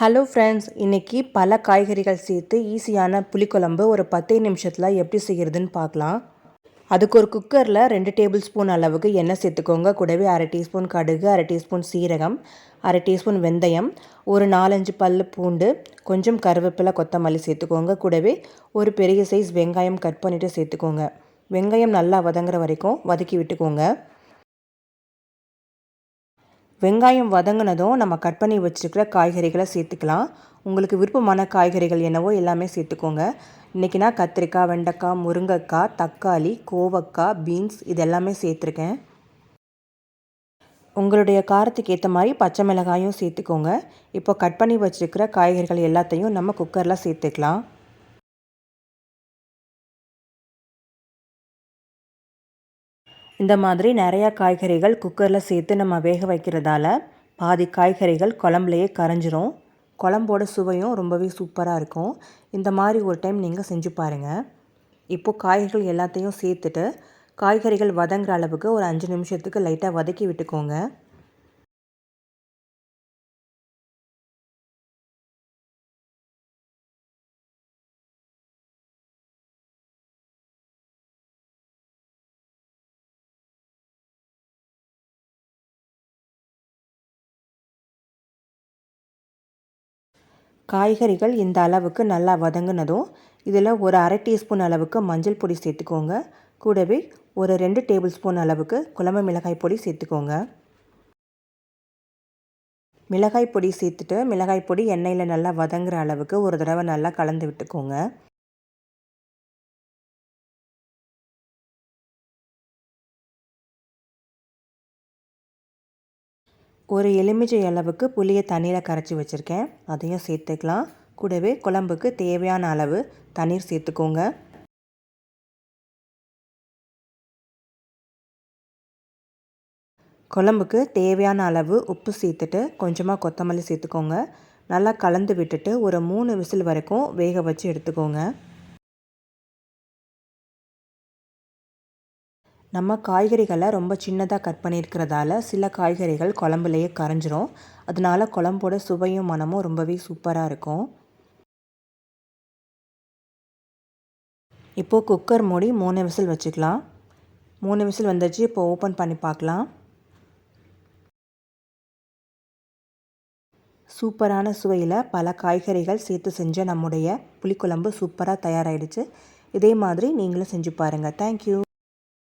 Hello friends இன்றைக்கி பல காய்கறிகள் சேர்த்து ஈஸியான புளிக்குழம்பு ஒரு பத்தே நிமிஷத்தில் எப்படி செய்கிறதுன்னு பார்க்கலாம். அதுக்கு ஒரு குக்கரில் ரெண்டு டேபிள் ஸ்பூன் அளவுக்கு எண்ணெய் சேர்த்துக்கோங்க. கூடவே அரை டீஸ்பூன் கடுகு அரை டீஸ்பூன் சீரகம் அரை டீஸ்பூன் வெந்தயம் ஒரு நாலஞ்சு பல் பூண்டு கொஞ்சம் கருவேப்பிலை கொத்தமல்லி சேர்த்துக்கோங்க. கூடவே ஒரு பெரிய சைஸ் வெங்காயம் கட் பண்ணிவிட்டு சேர்த்துக்கோங்க. வெங்காயம் நல்லா வதங்குற வரைக்கும் வதக்கி விட்டுக்கோங்க. வெங்காயம் வதங்கினதும் நம்ம கட் பண்ணி வச்சுருக்கிற காய்கறிகளை சேர்த்துக்கலாம். உங்களுக்கு விருப்பமான காய்கறிகள் என்னவோ எல்லாமே சேர்த்துக்கோங்க. இன்றைக்கி நான் கத்திரிக்காய் வெண்டைக்காய் முருங்கைக்காய் தக்காளி கோவக்காய் பீன்ஸ் இது எல்லாமே சேர்த்துருக்கேன். உங்களுடைய காரத்துக்கு ஏற்ற மாதிரி பச்சை மிளகாயும் சேர்த்துக்கோங்க. இப்போ கட் பண்ணி வச்சுருக்கிற காய்கறிகள் எல்லாத்தையும் நம்ம குக்கரில் சேர்த்துக்கலாம். இந்த மாதிரி நிறையா காய்கறிகள் குக்கரில் சேர்த்து நம்ம வேக வைக்கிறதால பாதி காய்கறிகள் குழம்புலையே கரைஞ்சிரும். குழம்போட சுவையும் ரொம்பவே சூப்பராக இருக்கும். இந்த மாதிரி ஒரு டைம் நீங்கள் செஞ்சு பாருங்கள் இப்போது காய்கறிகள் எல்லாத்தையும் சேர்த்துட்டு காய்கறிகள் வதங்குற அளவுக்கு ஒரு அஞ்சு நிமிஷத்துக்கு லைட்டாக வதக்கி விட்டுக்கோங்க. காய்கறிகள் இந்த அளவுக்கு நல்லா வதங்கினதும் இதில் ஒரு அரை டீஸ்பூன் அளவுக்கு மஞ்சள் பொடி சேர்த்துக்கோங்க. கூடவே ஒரு ரெண்டு டேபிள் ஸ்பூன் அளவுக்கு குழம்பு மிளகாய் பொடி சேர்த்துக்கோங்க. மிளகாய் பொடி சேர்த்துட்டு மிளகாய் பொடி எண்ணெயில் நல்லா வதங்குற அளவுக்கு ஒரு தடவை நல்லா கலந்து விட்டுக்கோங்க. ஒரு எலுமிச்சை அளவுக்கு புளியை தண்ணியில் கரைச்சி வச்சுருக்கேன். அதையும் சேர்த்துக்கலாம். கூடவே குழம்புக்கு தேவையான அளவு தண்ணீர் சேர்த்துக்கோங்க. குழம்புக்கு தேவையான அளவு உப்பு சேர்த்துட்டு கொஞ்சமாக கொத்தமல்லி சேர்த்துக்கோங்க. நல்லா கலந்து விட்டுட்டு ஒரு மூணு விசில் வரைக்கும் வேக வச்சு எடுத்துக்கோங்க. நம்ம காய்கறிகளை ரொம்ப சின்னதாக கட் பண்ணியிருக்கிறதால சில காய்கறிகள் குழம்புலையே கரைஞ்சிரும். அதனால குழம்போட சுவையும் மனமும் ரொம்பவே சூப்பராக இருக்கும். இப்போது குக்கர் மூடி மூணு விசில் வச்சுக்கலாம். மூணு விசில் வந்துச்சு இப்போ ஓப்பன் பண்ணி பார்க்கலாம். சூப்பரான சுவையில் பல காய்கறிகள் சேர்த்து செஞ்ச நம்முடைய புளிக்குழம்பு சூப்பராக தயாராகிடுச்சு இதே மாதிரி நீங்களும் செஞ்சு பாருங்கள் தேங்க்யூ